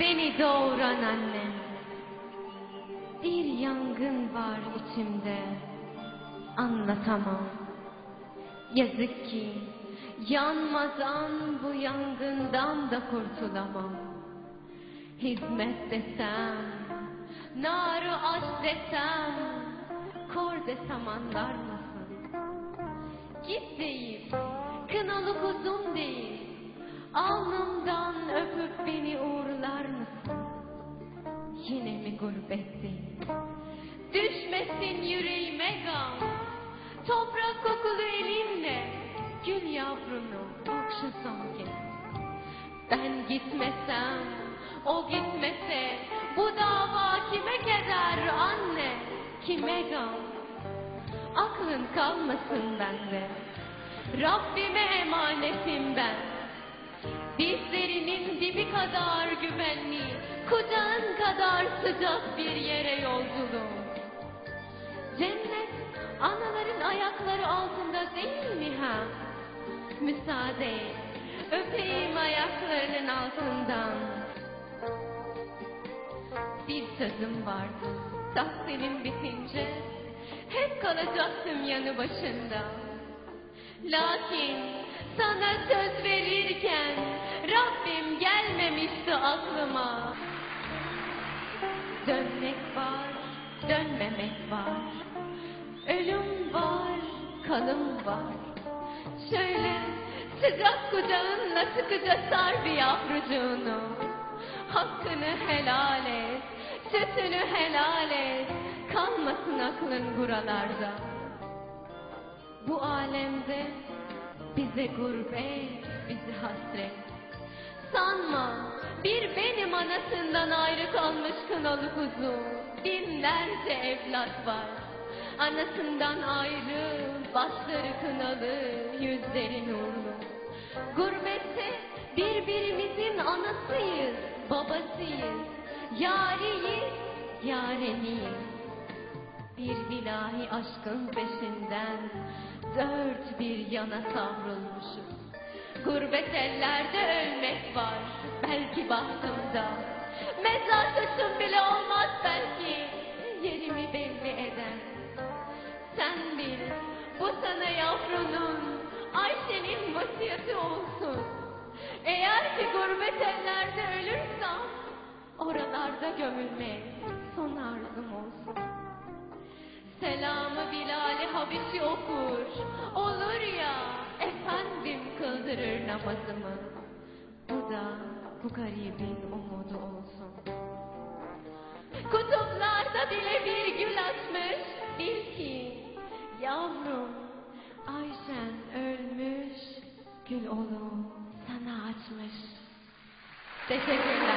beni doğuran annem. Bir yangın var içimde, anlatamam. Yazık ki yanmadan bu yangından da kurtulamam. Hizmet desem, narı aşk desem, kor desem anlar mısın? Git deyip, kınalı kuzum deyip, alnımdan öpüp beni uğurlar mısın? Yine mi gurbettin? Düşmesin yüreğime gam, toprak kokulu elinle, gül yavrunu okşa son kez. Ben gitmesem, o gitmese, bu dava kime keder anne, kime gam? Aklın kalmasın bende, Rabbime emanetim kadar sıcak bir yere yolculuğum. Cennet anaların ayakları altında değil mi ha? Müsaade öpeyim ayaklarının altından. Bir sözüm vardı, tahsilim bitince hep kalacaktım yanı başında. Lakin sana söz verirken Rabbim gelmemişti aklıma. Dönmek var, dönmemek var. Ölüm var, kalım var. Şöyle sıcak kucağınla sıkıca sar bir yavrucuğunu. Hakkını helal et, sütünü helal et. Kalmasın aklın buralarda. Bu alemde bize gurbet, bizi hasret. Sanma bir benim anasından ayrı kalmış kınalı kuzu. Binlerce evlat var. Anasından ayrı, başları kınalı, yüzleri nurlu. Gurbette birbirimizin anasıyız, babasıyız. Yariyiz, yareniyiz. Bir ilahi aşkın peşinden dört bir yana savrulmuşuz. Gurbet ellerde ölmek var, belki bahtımda. Mezar taşım bile olmaz belki, yerimi belli eden. Sen bil, bu sana yavrunun, Ayşe'nin vasiyeti olsun. Eğer ki gurbet ellerde ölürsem, oralarda gömülmek son arzum olsun. Selamı Bilal-i Habeşi okur. Olur ya efendim kıldırır namazımı. Bu da bu garibin umudu olsun. Kutuplarda bile bir gül açmış. Bil ki yavrum Ayşen ölmüş. Gül olup sana açmış. Teşekkürler.